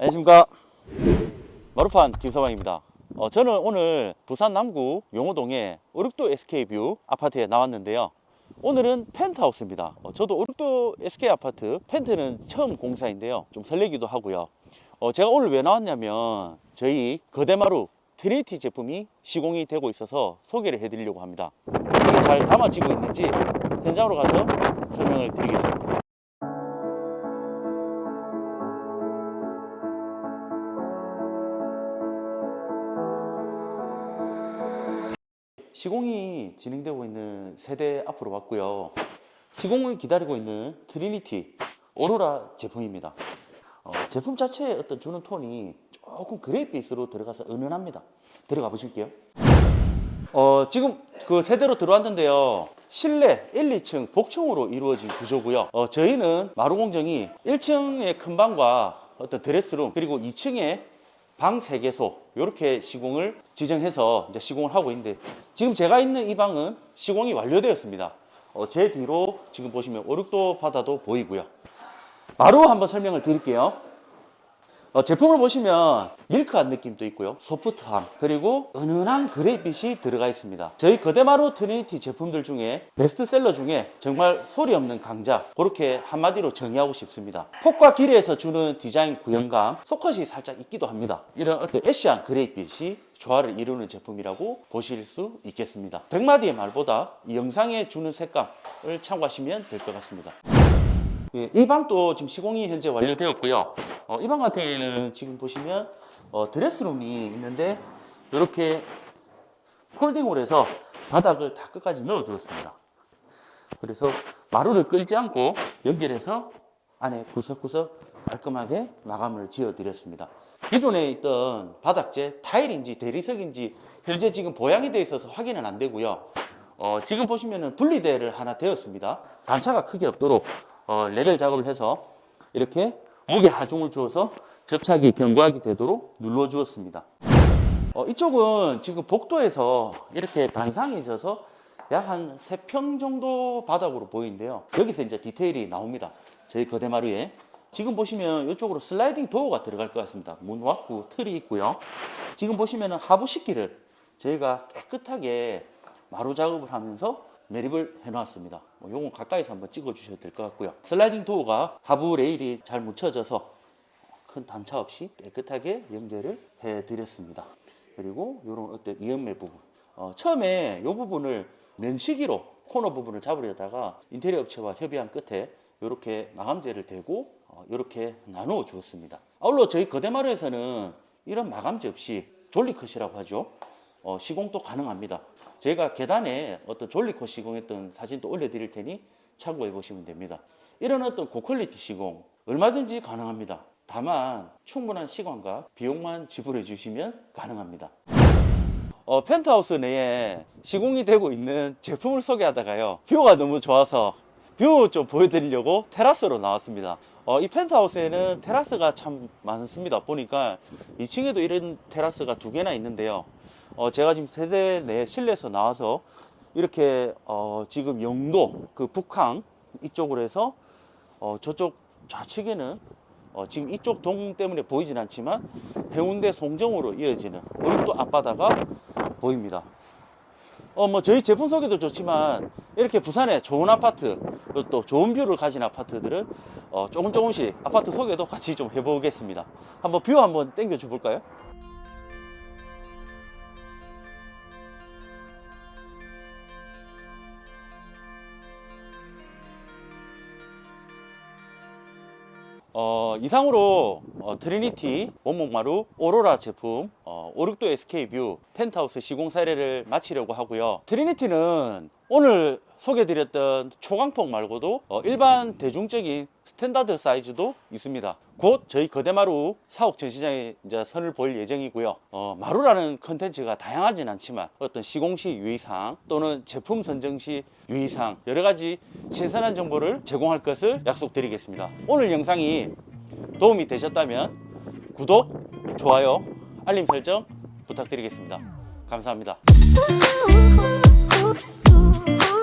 안녕하십니까. 마루판 김서방입니다. 어, 저는 오늘 부산 남구 용호동의 오륙도 SK뷰 아파트에 나왔는데요. 오늘은 펜트하우스입니다. 어, 저도 오륙도 SK 아파트 펜트는 처음 공사인데요. 좀 설레기도 하고요. 어, 제가 오늘 왜 나왔냐면 저희 거대마루 트리니티 제품이 시공이 되고 있어서 소개를 해드리려고 합니다. 이게 잘 담아지고 있는지 현장으로 가서 설명을 드리겠습니다 시공이 진행되고 있는 세대 앞으로 왔고요. 시공을 기다리고 있는 트리니티 오로라 제품입니다. 어, 제품 자체의 어떤 주는 톤이 조금 그레이빛으로 들어가서 은은합니다. 들어가 보실게요. 어, 지금 그 세대로 들어왔는데요. 실내 1, 2층 복층으로 이루어진 구조고요. 어, 저희는 마루 공정이 1층의 큰 방과 어떤 드레스룸 그리고 2층에 방 3개소 이렇게 시공을 지정해서 이제 시공을 하고 있는데 지금 제가 있는 이 방은 시공이 완료되었습니다. 어, 제 뒤로 지금 보시면 오륙도 바다도 보이고요. 바로 한번 설명을 드릴게요. 어, 제품을 보시면 밀크한 느낌도 있고요. 소프트함 그리고 은은한 그레이빛이 들어가 있습니다. 저희 거대마루 트리니티 제품들 중에 베스트셀러 중에 정말 소리 없는 강자 그렇게 한마디로 정의하고 싶습니다. 폭과 길이에서 주는 디자인 구현감 소컷이 살짝 있기도 합니다. 이런 애쉬한 그레이빛이 조화를 이루는 제품이라고 보실 수 있겠습니다. 100마디의 말보다 이 영상에 주는 색감을 참고하시면 될 것 같습니다. 예, 이 방도 지금 시공이 현재 완료되었고요. 어, 이 방 같은 경우에는 지금 보시면 어, 드레스룸이 있는데 이렇게 폴딩으로 해서 바닥을 다 끝까지 넣어 주었습니다. 그래서 마루를 끌지 않고 연결해서 안에 구석구석 깔끔하게 마감을 지어 드렸습니다. 기존에 있던 바닥재 타일인지 대리석인지 현재 지금 보양이 되어 있어서 확인은 안 되고요. 어, 지금 보시면은 분리대를 하나 되었습니다. 단차가 크게 없도록 어, 레벨 작업을 해서 이렇게 무게 하중을 주어서 접착이 견고하게 되도록 눌러 주었습니다. 어, 이쪽은 지금 복도에서 이렇게 단상이 져서 약 한 3평 정도 바닥으로 보이는데요. 여기서 이제 디테일이 나옵니다. 저희 거대마루에. 지금 보시면 이쪽으로 슬라이딩 도어가 들어갈 것 같습니다. 문 왔고 틀이 있고요. 지금 보시면 하부 식기를 저희가 깨끗하게 마루 작업을 하면서 매립을 해놨습니다. 뭐 요건 가까이서 한번 찍어 주셔도 될 것 같고요. 슬라이딩 도어가 하부 레일이 잘 묻혀져서 큰 단차 없이 깨끗하게 연결을 해드렸습니다. 그리고 이런 어떤 이연매 부분. 어, 처음에 이 부분을 면치기로 코너 부분을 잡으려다가 인테리어 업체와 협의한 끝에 이렇게 마감재를 대고 이렇게 나누어 주었습니다. 아울러 저희 거대마루에서는 이런 마감재 없이 졸리컷이라고 하죠. 어, 시공도 가능합니다. 제가 계단에 어떤 졸리컷 시공했던 사진도 올려드릴 테니 참고해 보시면 됩니다. 이런 어떤 고퀄리티 시공 얼마든지 가능합니다. 다만 충분한 시간과 비용만 지불해 주시면 가능합니다. 어, 펜트하우스 내에 시공이 되고 있는 제품을 소개하다가요. 뷰가 너무 좋아서 뷰 좀 보여드리려고 테라스로 나왔습니다. 어, 이 펜트하우스에는 테라스가 참 많습니다. 보니까 2층에도 이런 테라스가 두 개나 있는데요. 어, 제가 지금 세대 내 실내에서 나와서 이렇게 어, 지금 영도 그 북항 이쪽으로 해서 어, 저쪽 좌측에는 어, 지금 이쪽 동 때문에 보이진 않지만 해운대 송정으로 이어지는 오륙도 앞바다가 보입니다. 어, 뭐 저희 제품 소개도 좋지만 이렇게 부산에 좋은 아파트 또 좋은 뷰를 가진 아파트들은 어, 조금 조금씩 아파트 소개도 같이 좀 해보겠습니다. 한번 뷰 한번 땡겨 줘 볼까요? 어, 이상으로 어, 트리니티, 원목마루, 오로라 제품, 어, 오륙도 SK뷰, 펜트하우스 시공 사례를 마치려고 하고요. 트리니티는 오늘 소개드렸던 초강폭 말고도 어, 일반 대중적인 스탠다드 사이즈도 있습니다. 곧 저희 거대마루 사옥 전시장에 이제 선을 볼 예정이고요. 어, 마루라는 컨텐츠가 다양하진 않지만 어떤 시공 시 유의사항 또는 제품 선정 시 유의사항 여러 가지 신선한 정보를 제공할 것을 약속드리겠습니다. 오늘 영상이 도움이 되셨다면 구독, 좋아요, 알림 설정 부탁드리겠습니다. 감사합니다. ooh.